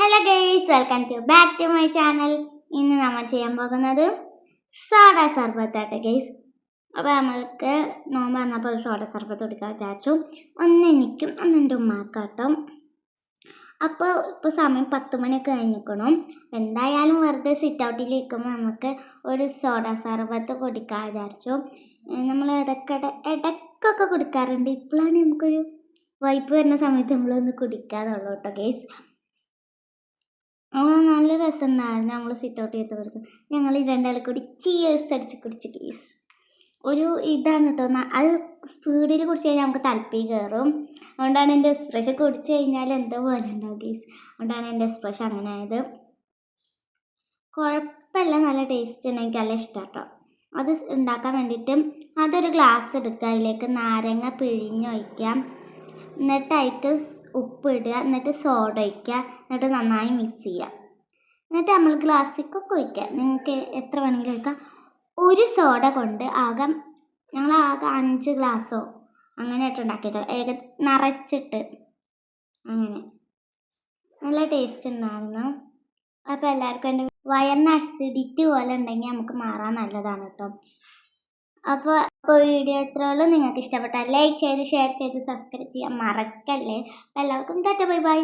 Hello guys welcome to back to my channel ഇന്ന് നമ്മൾ ചെയ്യാൻ പോകുന്നത് സോഡ സർബത്താട്ടെ ഗൈസ് അപ്പോൾ നമ്മൾക്ക് നോമ്പ് വന്നപ്പോൾ ഒരു സോഡ സർബത്ത് കൊടുക്കാൻ വിചാരിച്ചു. ഒന്ന് എനിക്കും ഒന്ന് എന്റെ ഉമ്മാക്കാട്ടും. അപ്പോൾ ഇപ്പോൾ സമയം പത്ത് മണിയൊക്കെ കഴിഞ്ഞിരിക്കണം. എന്തായാലും വെറുതെ സിറ്റ് ഔട്ടിൽ ഇരിക്കുമ്പോൾ നമുക്ക് ഒരു സോഡ സർബത്ത് കുടിക്കാൻ വിചാരിച്ചു. നമ്മൾ ഇടയ്ക്കിട ഇടയ്ക്കൊക്കെ കുടിക്കാറുണ്ട്. ഇപ്പോഴാണ് നമുക്കൊരു വൈപ്പ് വരുന്ന സമയത്ത് നമ്മളൊന്ന് കുടിക്കാതുള്ളൂ കേട്ടോ ഗേസ് രസമുണ്ടായിരുന്നു നമ്മൾ സിറ്റ് ഔട്ട് ചെയ്ത് ഞങ്ങൾ ഈ രണ്ടാളും കൂടി ചീസ് അടിച്ച് കുടിച്ച് കേസ് ഒരു ഇതാണ് കേട്ടോ അത് സ്പീഡിൽ കുടിച്ച് കഴിഞ്ഞാൽ നമുക്ക് തലപ്പി കയറും അതുകൊണ്ടാണ് എന്റെ എക്സ്പ്രഷൻ കുടിച്ച് കഴിഞ്ഞാൽ എന്തോ പോലെ ഉണ്ടാവും കേസ് അതുകൊണ്ടാണ് എന്റെ എക്സ്പ്രഷൻ അങ്ങനെ ആയത്. കുഴപ്പമില്ല. നല്ല ടേസ്റ്റ് ഉണ്ട് എനിക്ക് നല്ല ഇഷ്ടം കേട്ടോ അത് ഉണ്ടാക്കാൻ വേണ്ടിയിട്ട് അതൊരു ഗ്ലാസ് എടുക്കുക. അതിലേക്ക് നാരങ്ങ പിഴിഞ്ഞൊഴിക്കാം എന്നിട്ട് അതിലേക്ക് ഉപ്പ് ഇടുക. എന്നിട്ട് സോഡ ഒഴിക്കുക. എന്നിട്ട് നന്നായി മിക്സ് ചെയ്യുക. എന്നിട്ട് നമ്മൾ ഗ്ലാസ്സിക്കൊക്കെ ഒഴിക്കുക. നിങ്ങൾക്ക് എത്ര വേണമെങ്കിലും ഒഴിക്കാം ഒരു സോഡ കൊണ്ട് ആകെ ഞങ്ങൾ ആകെ അഞ്ച് ഗ്ലാസ്സോ അങ്ങനെയായിട്ട് ഉണ്ടാക്കിയിട്ട്. ഏക നിറച്ചിട്ട് അങ്ങനെ. നല്ല ടേസ്റ്റ് ഉണ്ടായിരുന്നു. അപ്പോൾ എല്ലാവർക്കും എന്റെ വയറിന് അസിഡിറ്റി പോലെ ഉണ്ടെങ്കിൽ നമുക്ക് മാറാൻ നല്ലതാണ് കേട്ടോ. അപ്പോൾ അപ്പോൾ വീഡിയോ എത്രയുള്ളൂ നിങ്ങൾക്ക് ഇഷ്ടപ്പെട്ടാൽ ലൈക്ക് ചെയ്ത് ഷെയർ ചെയ്ത് സബ്സ്ക്രൈബ് ചെയ്യാൻ മറക്കല്ലേ. അപ്പോൾ എല്ലാവർക്കും ടാറ്റ ബൈ ബൈ.